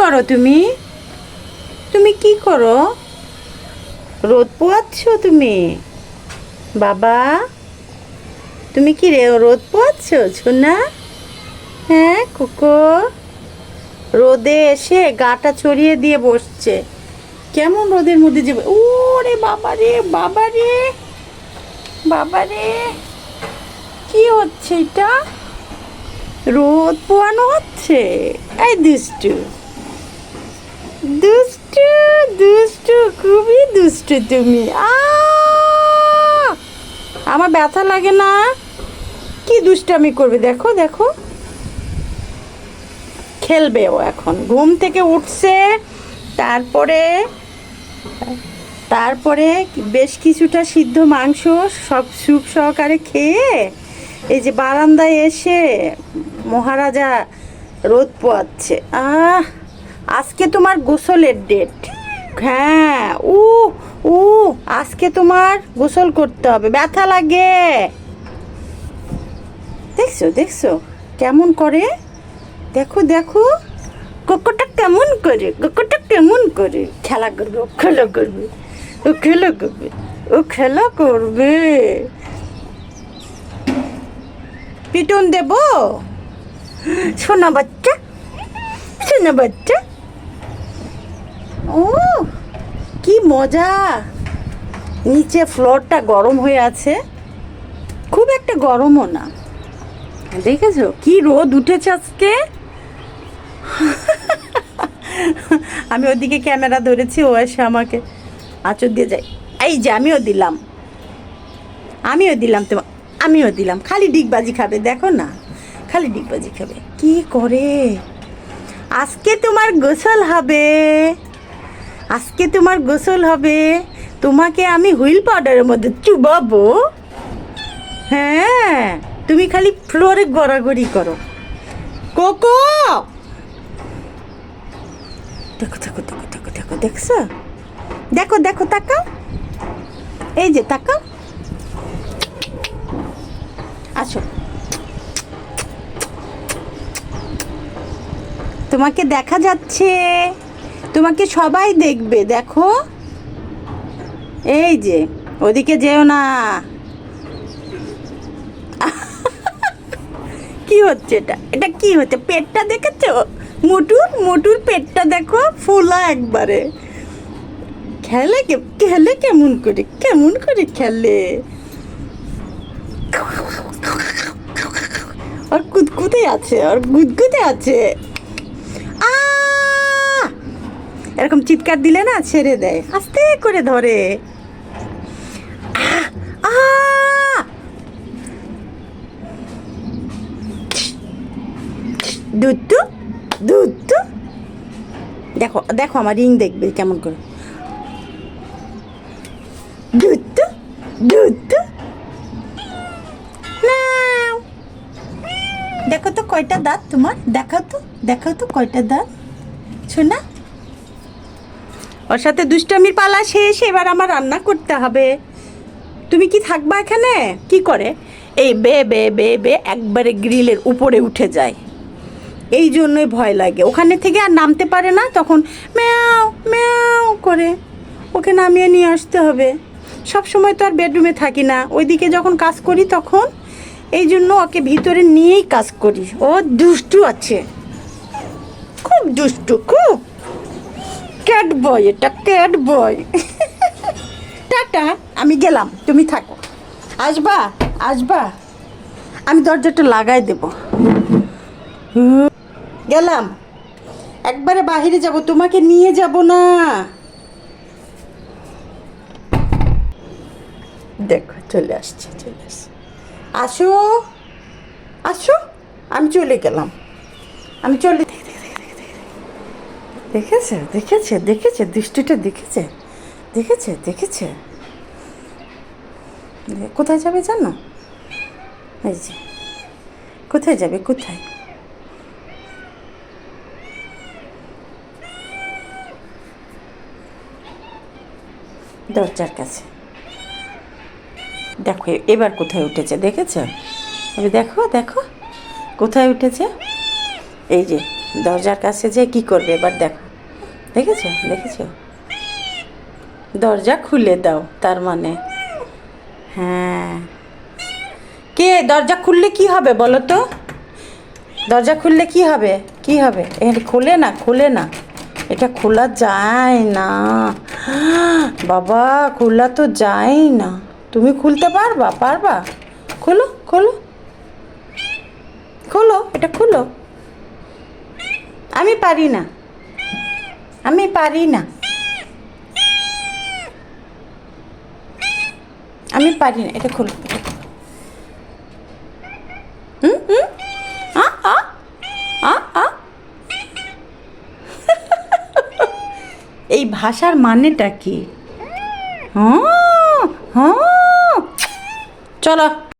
করো তুমি? তুমি কি করো? রোদ পোয়াচ্ছ তুমি? বাবা, তুমি কি রে রোদ পোয়াচ্ছ ছোনা হ্যাঁ কোকো। রোদে এসে গাটা ছড়িয়ে দিয়ে বসছে। কেমন রোদের মধ্যে যাবে ও রে বাবা রে বাবা রে বাবা রে। কি হচ্ছে এটা? রোদ পোয়ানো হচ্ছে? এই দুষ্টু। দুষ্টু দুষ্টু, খুবই দুষ্টু তুমি। আমার ব্যথা লাগে না। কি দুষ্টামি করবে? দেখো দেখো। খেলবে ও এখন। ঘুম থেকে উঠছে। তারপরে তারপরে বেশ কিছুটা সিদ্ধ মাংস, সব স্যুপ সহকারে খেয়ে এই যে বারান্দায় এসে মহারাজা রোদ পোয়াচ্ছে। আহ! আজকে তোমার গোসলের ডেট হ্যাঁ উ উ আজকে তোমার গোসল করতে হবে, ব্যথা লাগে। দেখছ দেখছ, কেমন করে? দেখো দেখো কোকোটা কেমন করে কোকোটা কেমন করে। খেলা করবে, ও খেলা করবে, ও খেলা করবে, ও খেলা করবে। পিটন দেব? সোনা বাচ্চা সোনা বাচ্চা। ও, কি মজা। নিচে ফ্লোরটা গরম হয়ে আছে। খুব একটা গরমও না। দেখেছ? কি রোদ উঠেছে আজকে? আমি ওদিকে ক্যামেরা ধরেছি, ও এসে আমাকে আঁচড় দিয়ে যায়। এই যে, আমিও দিলাম। আমিও দিলাম তোমার আমিও দিলাম। খালি ডিগবাজি খাবে, দেখো না। খালি ডিগবাজি খাবে। কি করে? আজকে তোমার গোসল হবে। আজকে তোমার গোসল হবে। তোমাকে আমি হুইল পাউডারের মধ্যে চুবাবো। হ্যাঁ তুমি খালি ফ্লোরে গড়াগড়ি করো। কোকো! দেখো দেখো দেখো দেখো দেখো, দেখছ? দেখো দেখো, তাকাও। এই যে, তাকাও। আসো। তোমাকে দেখা যাচ্ছে। তোমাকে সবাই দেখবে, দেখো। এই যে, ওদিকে যেও না। কি হচ্ছে এটা? এটা কি হচ্ছে? পেটটা দেখেছ? মোটুর মোটুর পেটটা দেখো, ফোলা একবারে। খেলে খেলে কেমন করে কেমন করে খেলে। আর কুদকুদে আছে আর গুদগুদে আছে আহ! এরকম চিৎকার দিলে না ছেড়ে দেয়। আস্তে করে ধরে! দুধটু দুধটু দেখো দেখো আমার রিং দেখবে কেমন করে। দুধটু নাও। দেখো তো কয়টা দাঁত তোমার? দেখাও তো দেখাও তো কয়টা দাঁত। শোনা ওর সাথে দুষ্টামির পালা শেষ, এবার আমার রান্না করতে হবে। তুমি কি থাকবা এখানে? কি করে? এই বে বে বে বে, একবারে গ্রিলের উপরে উঠে যায়। এই জন্যই ভয় লাগে। ওখানে থেকে আর নামতে পারে না, তখন ম্যাও ম্যাও করে। ওকে নামিয়ে নিয়ে আসতে হবে। সব সময় তো আর বেডরুমে থাকি না। ওইদিকে যখন কাজ করি তখন, এই জন্য ওকে ভিতরে নিয়েই কাজ করি। ও দুষ্টু আছে। খুব দুষ্টু, খুব। ক্যাট বয় এটা ক্যাট বয় টাটা, আমি গেলাম, তুমি থাকো। আসবা আসবা। আমি দরজাটা লাগাই দেব। গেলাম। একবারে বাহিরে যাব, তোমাকে নিয়ে যাব না। দেখো, চলে আসছে চলে আসছে। আসো আসো, আমি চলে গেলাম। আমি চলে দেখেছে দেখেছে দেখেছে, দৃষ্টিটা দেখেছে দেখেছে দেখেছে। কোথায় যাবে জানো? এই যে, কোথায় যাবে, কোথায়? দরজার কাছে। দেখো, এবার কোথায় উঠেছে, দেখেছ? এবার দেখো দেখো, কোথায় উঠেছে? এই যে, দরজার কাছে যে কি করবে, এবার দেখো। দেখেছ? দেখেছ? দরজা খুলে দাও, তার মানে। হ্যাঁ। কে? দরজা খুললে কি হবে বলো তো? দরজা খুললে কি হবে? কি হবে? এটা খোলে না? খোলে না? এটা খোলা যায় না। বাবা, খোলা তো যায় না। তুমি খুলতে পারবা? পারবা? খোলো খোলো। খোলো, এটা খোলো। আমি পারি না। আমি পারি না। আমি পারি না। এটা খোলো। হুম হুম? এই ভাষার মানেটা কি? হ্যাঁ হ্যাঁ। চলো।